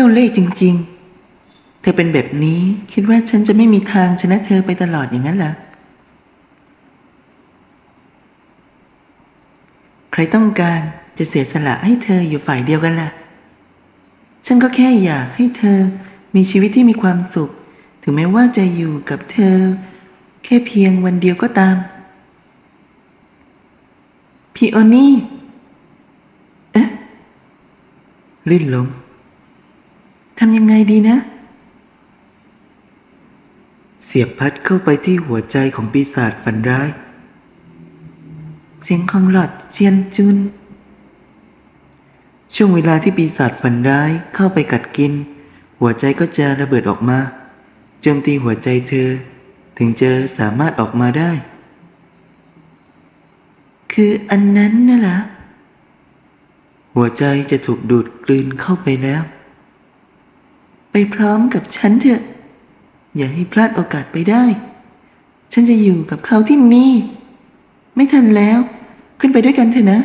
จ้าเล่ห์จริง ๆ เธอเป็นแบบนี้คิดว่าฉันจะไม่มีทางชนะเธอไปตลอดอย่างนั้นเหรอใครต้องการจะเสียสละให้เธออยู่ฝ่ายเดียวกันล่ะ ฉันก็แค่อยากให้เธอมีชีวิตที่มีความสุข ถึงแม้ว่าจะอยู่กับเธอ แค่เพียงวันเดียวก็ตาม พี่โอนี่ เอ๊ะลื่นลง ทำยังไงดีนะ เสียบพัดเข้าไปที่หัวใจของปีศาจฝันร้าย เสียงของหลอดเชียนจุน ช่วงเวลาที่ปีศาจฝันร้ายเข้าไปกัดกิน หัวใจก็จะระเบิดออกมาโจมตีหัวใจเธอ ถึงจะสามารถออกมาได้ คืออันนั้นน่ะเหรอหัวใจจะถูกดูดกลืนเข้าไปแล้ว ไปพร้อมกับฉันเถอะ อย่าให้พลาดโอกาสไปได้ ฉันจะอยู่กับเขาที่นี่ ไม่ทันแล้ว ขึ้นไปด้วยกันเถอะนะ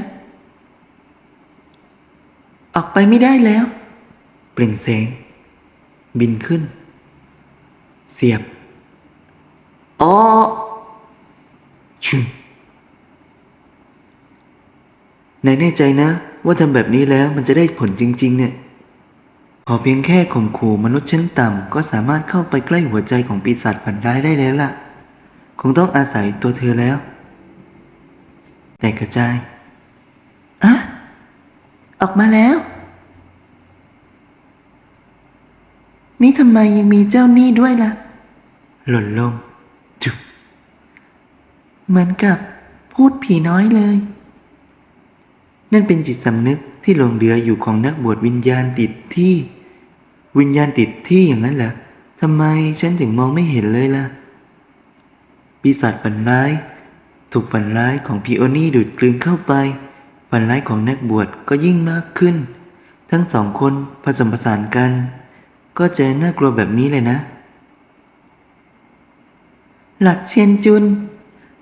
ออกไปไม่ได้แล้ว เปล่งแสง บินขึ้น เสียบอ๋อชุมนายแน่ใจนะ ว่าทำแบบนี้แล้วมันจะได้ผลจริง ๆ เนี่ย ขอเพียงแค่ข่มขู่มนุษย์ชั้นต่ำก็สามารถเข้าไปใกล้หัวใจของปีศาจฝันร้ายได้แล้วล่ะ คงต้องอาศัยตัวเธอแล้ว แต่กระจายอะออกมาแล้ว นี่ทำไมยังมีเจ้าหนี้ด้วยล่ะ หล่นลง จุบเหมือนกับพูดผีน้อยเลย นั่นเป็นจิตสำนึกที่หลงเหลืออยู่ของนักบวชวิญญาณติดที่ วิญญาณติดที่อย่างนั้นเหรอทำไมฉันถึงมองไม่เห็นเลยล่ะ ปีศาจฝันร้าย ถูกฝันร้ายของพีโอนี่ดูดกลืนเข้าไป ฝันร้ายของนักบวชก็ยิ่งมากขึ้น ทั้งสองคนผสมผสานกัน ก็เจะน่ากลัวแบบนี้เลยนะ หลักเชียนจุน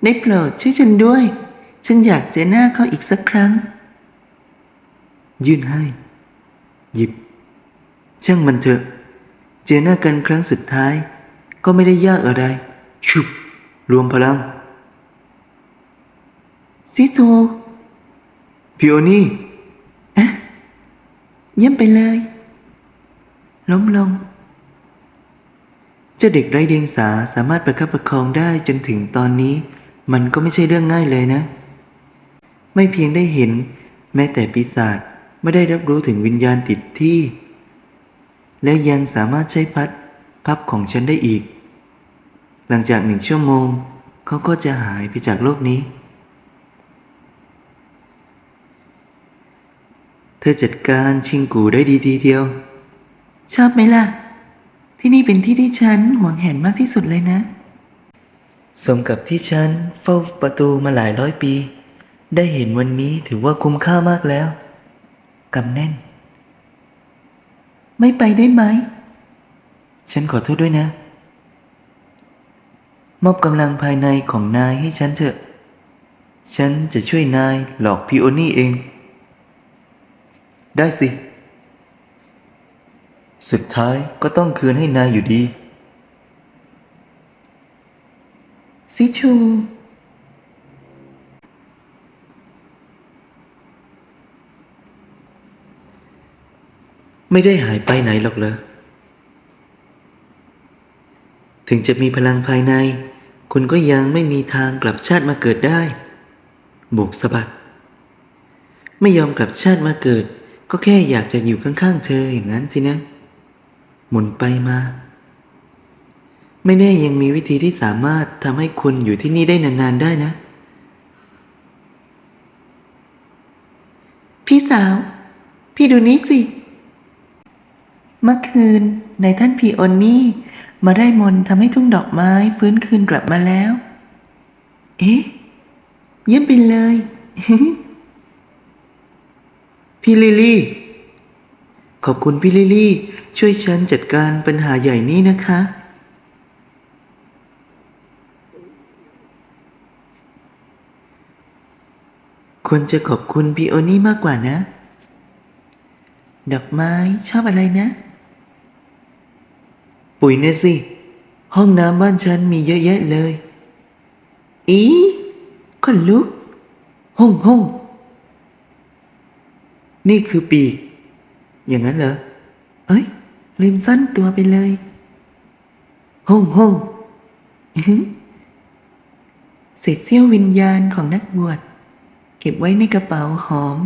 ได้โปรดช่วยฉันด้วย ฉันอยากเจอหน้าเขาอีกสักครั้ง ยื่นให้ หยิบ ช่างมันเถอะ เจอหน้ากันครั้งสุดท้าย ก็ไม่ได้ยากอะไร ชุบ รวมพลัง ซิโซพิโอนี่อะเยี่ยมไปเลย ล้มลง เจ้าเด็กไร้เดียงสาสามารถประคับประคองได้จนถึงตอนนี้ มันก็ไม่ใช่เรื่องง่ายเลยนะ ไม่เพียงได้เห็น แม้แต่ปีศาจไม่ได้รับรู้ถึงวิญญาณติดที่ และยังสามารถใช้พัดพับของฉันได้อีก หลังจากหนึ่งชั่วโมง เขาก็จะหายไปจากโลกนี้ เธอจัดการชิงกูได้ดีทีเดียว ชอบไหมล่ะ ที่นี่เป็นที่ที่ฉันหวงแหนมากที่สุดเลยนะ สมกับที่ฉันเฝ้าประตูมาหลายร้อยปี ได้เห็นวันนี้ถือว่าคุ้มค่ามากแล้วกำแน่น ไม่ไปได้ไหม ฉันขอโทษด้วยนะ มอบกำลังภายในของนายให้ฉันเถอะ ฉันจะช่วยนายหลอกพิโอนี่เอง ได้สิ สุดท้ายก็ต้องคืนให้นายอยู่ดี ซิชู ไม่ได้หายไปไหนหรอกเหรอ ถึงจะมีพลังภายใน คุณก็ยังไม่มีทางกลับชาติมาเกิดได้ โบกสะบัด ไม่ยอมกลับชาติมาเกิด ก็แค่อยากจะอยู่ข้างๆเธออย่างนั้นสินะ หมุนไปมา ไม่แน่ยังมีวิธีที่สามารถทำให้คุณอยู่ที่นี่ได้นานๆได้นะ พี่สาว พี่ดูนี้สิ เมื่อคืนในท่านพีโอนนี่ มาได้มนทำให้ทุ่งดอกไม้ฟื้นคืนกลับมาแล้ว เอ๊ะเยี่ยมไปเลย พี่ลิลี่ ขอบคุณพี่ลิลี่ ช่วยฉันจัดการปัญหาใหญ่นี้นะคะ ควรจะขอบคุณพี่โอนี่มากกว่านะ ดอกไม้ชอบอะไรนะ ปุ๋ยเนี่ยสิ ห้องน้ำบ้านฉันมีเยอะแยะเลย อีคนลุกห้องห้องนี่คือปีก อย่างนั้นเหรอ เอ้ย ลืมสั้นตัวไปเลย ห้องห้องเศษเสี้ยววิญญาณของนักบวช เก็บไว้ในกระเป๋าหอม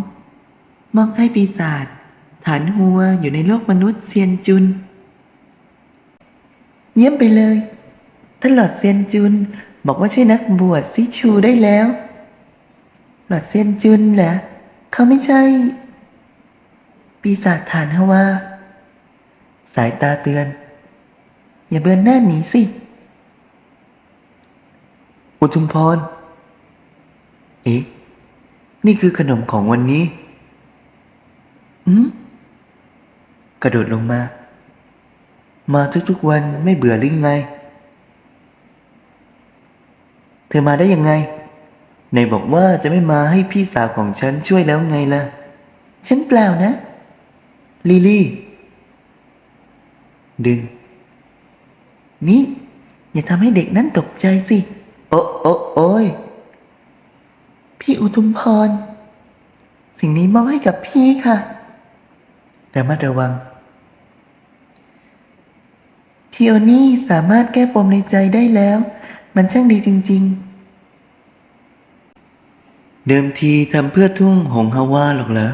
มอบให้ปีศาจฐานหัวอยู่ในโลกมนุษย์เซียนจุน เยี่ยมไปเลย ท่านหลอดเซียนจุนบอกว่าช่วยนักบวชซิชูได้แล้ว หลอดเซียนจุนเหรอเขาไม่ใช่ ปีศาจฐานฮวาสายตาเตือน อย่าเบือนหน้าหนีสิ อุทุมพร เอ๊ะ นี่คือขนมของวันนี้ อืมกระโดดลงมา มาทุกๆวันไม่เบื่อหรือไง เธอมาได้ยังไงไหนบอกว่าจะไม่มาให้พี่สาวของฉันช่วยแล้วไงล่ะ ฉันเปล่านะ ลิลี่ ดึง นี่ อย่าทำให้เด็กนั้นตกใจสิ โอ้โอ้โอ้ยพี่อุทุมพร สิ่งนี้มอบให้กับพี่ค่ะระมัดระวัง พี่โอนี่สามารถแก้ปมในใจได้แล้ว มันช่างดีจริง ๆ เดิมทีทำเพื่อทุ่งหงฮาวาหรอกเหรอ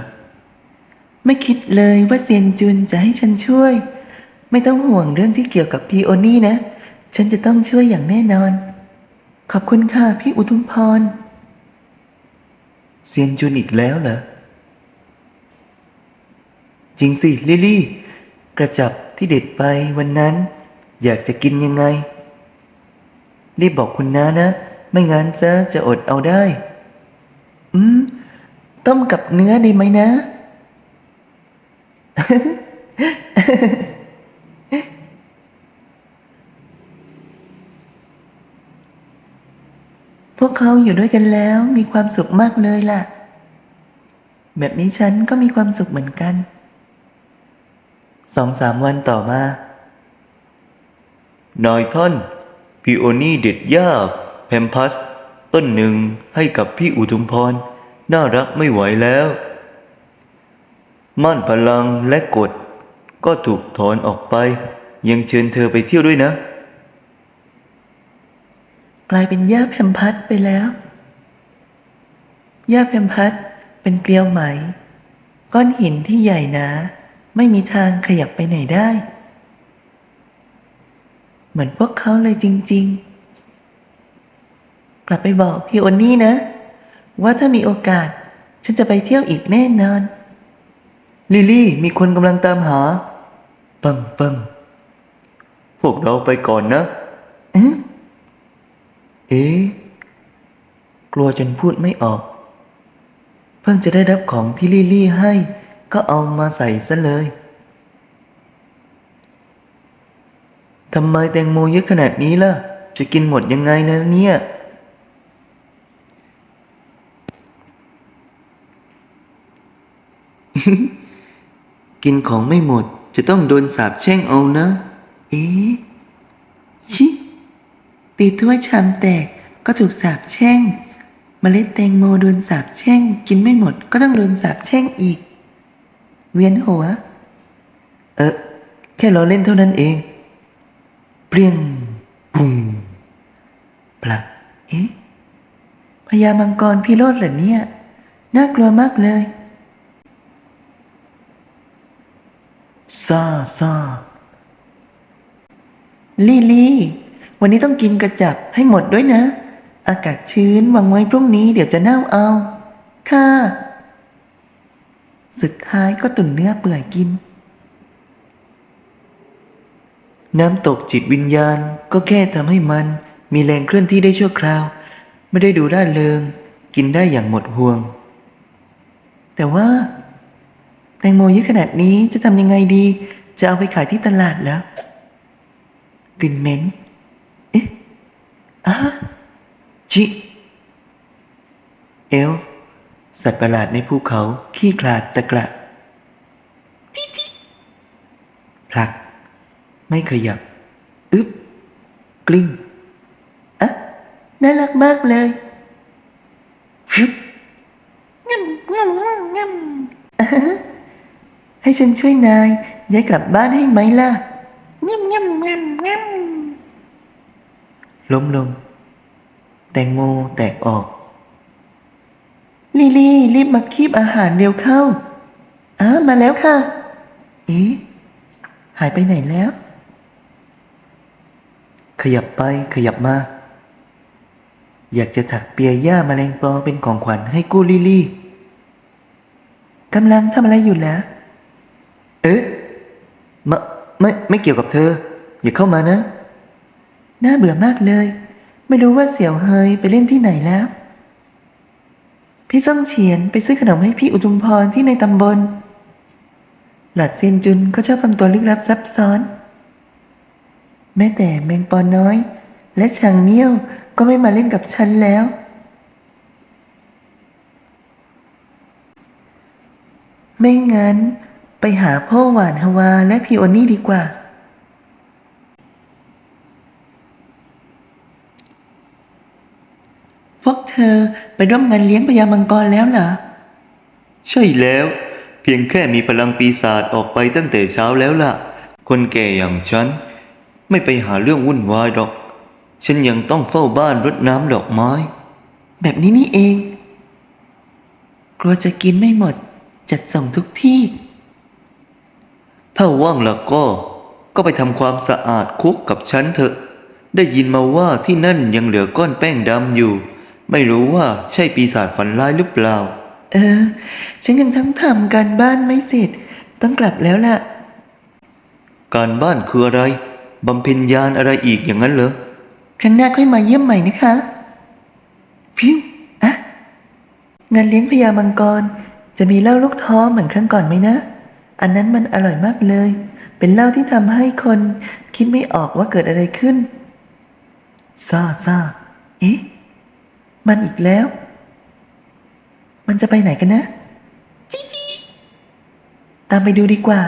ไม่คิดเลยว่าเซียนจุนจะให้ฉันช่วย ไม่ต้องห่วงเรื่องที่เกี่ยวกับพี่โอนี่นะ ฉันจะต้องช่วยอย่างแน่นอน ขอบคุณค่ะพี่อุทุมพร เซียนจุนอีกแล้วเหรอ จริงสิลิลี่ กระจับที่เด็ดไปวันนั้น อยากจะกินยังไง รีบบอกคุณน้านะ ไม่งั้นซะจะอดเอาได้ อืม ต้มกับเนื้อไดีไหมนะ พวกเขาอยู่ด้วยกันแล้วมีความสุขมากเลยล่ะ แบบนี้ฉันก็มีความสุขเหมือนกัน สองสามวันต่อมา นายท่านพี่โอนี่เด็ดหญ้าแพมพัส ต้นหนึ่งให้กับพี่อุทุมพร น่ารักไม่ไหวแล้ว ม่านพลังและกฎ ก็ถูกถอนออกไป ยังเชิญเธอไปเที่ยวด้วยนะ กลายเป็นหญ้าแพมพัสไปแล้วหญ้าแพมพัสเป็นเกลียวไหม ก้อนหินที่ใหญ่หนาไม่มีทางขยับไปไหนได้ เหมือนพวกเขาเลยจริง ๆ กลับไปบอกพี่โอนนี่นะ ว่าถ้ามีโอกาสฉันจะไปเที่ยวอีกแน่นอน ลิลี่มีคนกำลังตามหา ปังปังพวกเราไปก่อนนะเอ๊ะเอ๊ะกลัวจนพูดไม่ออก เพิ่งจะได้รับของที่ลิลี่ให้ ก็เอามาใส่ซะเลย ทำไมแตงโมเยอะขนาดนี้ล่ะ จะกินหมดยังไงนะเนี่ย กินของไม่หมดจะต้องโดนสาปแช่งเอานะ เอ๊ะ ชิตีถ้วยชามแตกก็ถูกสาปแช่งเมล็ดแตงโมโดนสาปแช่ง กินไม่หมดก็ต้องโดนสาปแช่งอีก เวียนหัว เออแค่เราเล่นเท่านั้นเอง เปรี้ยงปุ่มปลักเอ๊ะพญามังกรพิโรธเหรอเนี่ย น่ากลัวมากเลยซาซาลี่ลี่วันนี้ต้องกินกระจับให้หมดด้วยนะ อากาศชื้นวางไว้พรุ่งนี้เดี๋ยวจะเน่าเอา ค่ะ สุดท้ายก็ตุ่นเนื้อเปื่อยกิน น้ำตกจิตวิญญาณก็แค่ทำให้มันมีแรงเคลื่อนที่ได้ชั่วคราว ไม่ได้ดูร่าเริง กินได้อย่างหมดห่วง แต่ว่า แตงโมเยอะขนาดนี้จะทำยังไงดี จะเอาไปขายที่ตลาดแล้วกลิ่นเหม็นเอ๊ะอะจิเอลสัตว์ประหลาดในภูเขาขี้คลาดตะกระจิจิผลัก ไม่ขยับ อึ๊บ กลิ้งอะน่ารักมากเลยฟึบง่ำง่ำง่ำง่ำอะฮะให้ฉันช่วยนายย้ายกลับบ้านให้ไหมล่ะง่ำง่ำง่ำง่ำล้มลง แตงโมแตกออก ลิลี่รีบมาคีบอาหารเร็วเข้าอ้ามาแล้วค่ะ เอ๊ะหายไปไหนแล้ว ขยับไปขยับมา อยากจะถักเปียหญ้าแมลงปอเป็นของขวัญให้กูลิลี่กำลังทำอะไรอยู่แล้วเอ๊ะไม่ไม่ไม่เกี่ยวกับเธอ อย่าเข้ามานะ น่าเบื่อมากเลย ไม่รู้ว่าเสี่ยวเฮยไปเล่นที่ไหนแล้ว พี่ซ่องเฉียนไปซื้อขนมให้พี่อุทุมพรที่ในตำบล หลัดเซียนจุนก็ชอบทำตัวลึกลับซับซ้อน แม้แต่แมงปอน้อย และชางเมี่ยวก็ไม่มาเล่นกับฉันแล้ว ไม่งั้น ไปหาพ่อหวานฮวาและพี่โอนี่ดีกว่า พวกเธอไปร่วมงานเลี้ยงพญามังกรแล้วเหรอ ใช่แล้ว เพียงแค่มีพลังปีศาจออกไปตั้งแต่เช้าแล้วล่ะ คนแก่อย่างฉัน ไม่ไปหาเรื่องวุ่นวายหรอก ฉันยังต้องเฝ้าบ้านรดน้ำดอกไม้ แบบนี้นี่เอง กลัวจะกินไม่หมด จัดส่งทุกที่ ถ้าว่างแล้วก็ ก็ไปทำความสะอาดคุกกับฉันเถอะ ได้ยินมาว่าที่นั่นยังเหลือก้อนแป้งดำอยู่ ไม่รู้ว่าใช่ปีศาจฝันร้ายหรือเปล่า เออ ฉันยังทั้งทำการบ้านไม่เสร็จ ต้องกลับแล้วล่ะ การบ้านคืออะไร บำเพ็ญญาณอะไรอีกอย่างนั้นเหรอ ครั้งหน้าค่อยมาเยี่ยมใหม่นะคะ ฟิวอะงานเลี้ยงพญามังกร จะมีเหล้าลูกท้อเหมือนครั้งก่อนไหมนะ อันนั้นมันอร่อยมากเลย เป็นเหล้าที่ทำให้คนคิดไม่ออกว่าเกิดอะไรขึ้นซ่าซ่าเอ๊ะ มันอีกแล้ว มันจะไปไหนกันนะ จีจีตามไปดูดีกว่า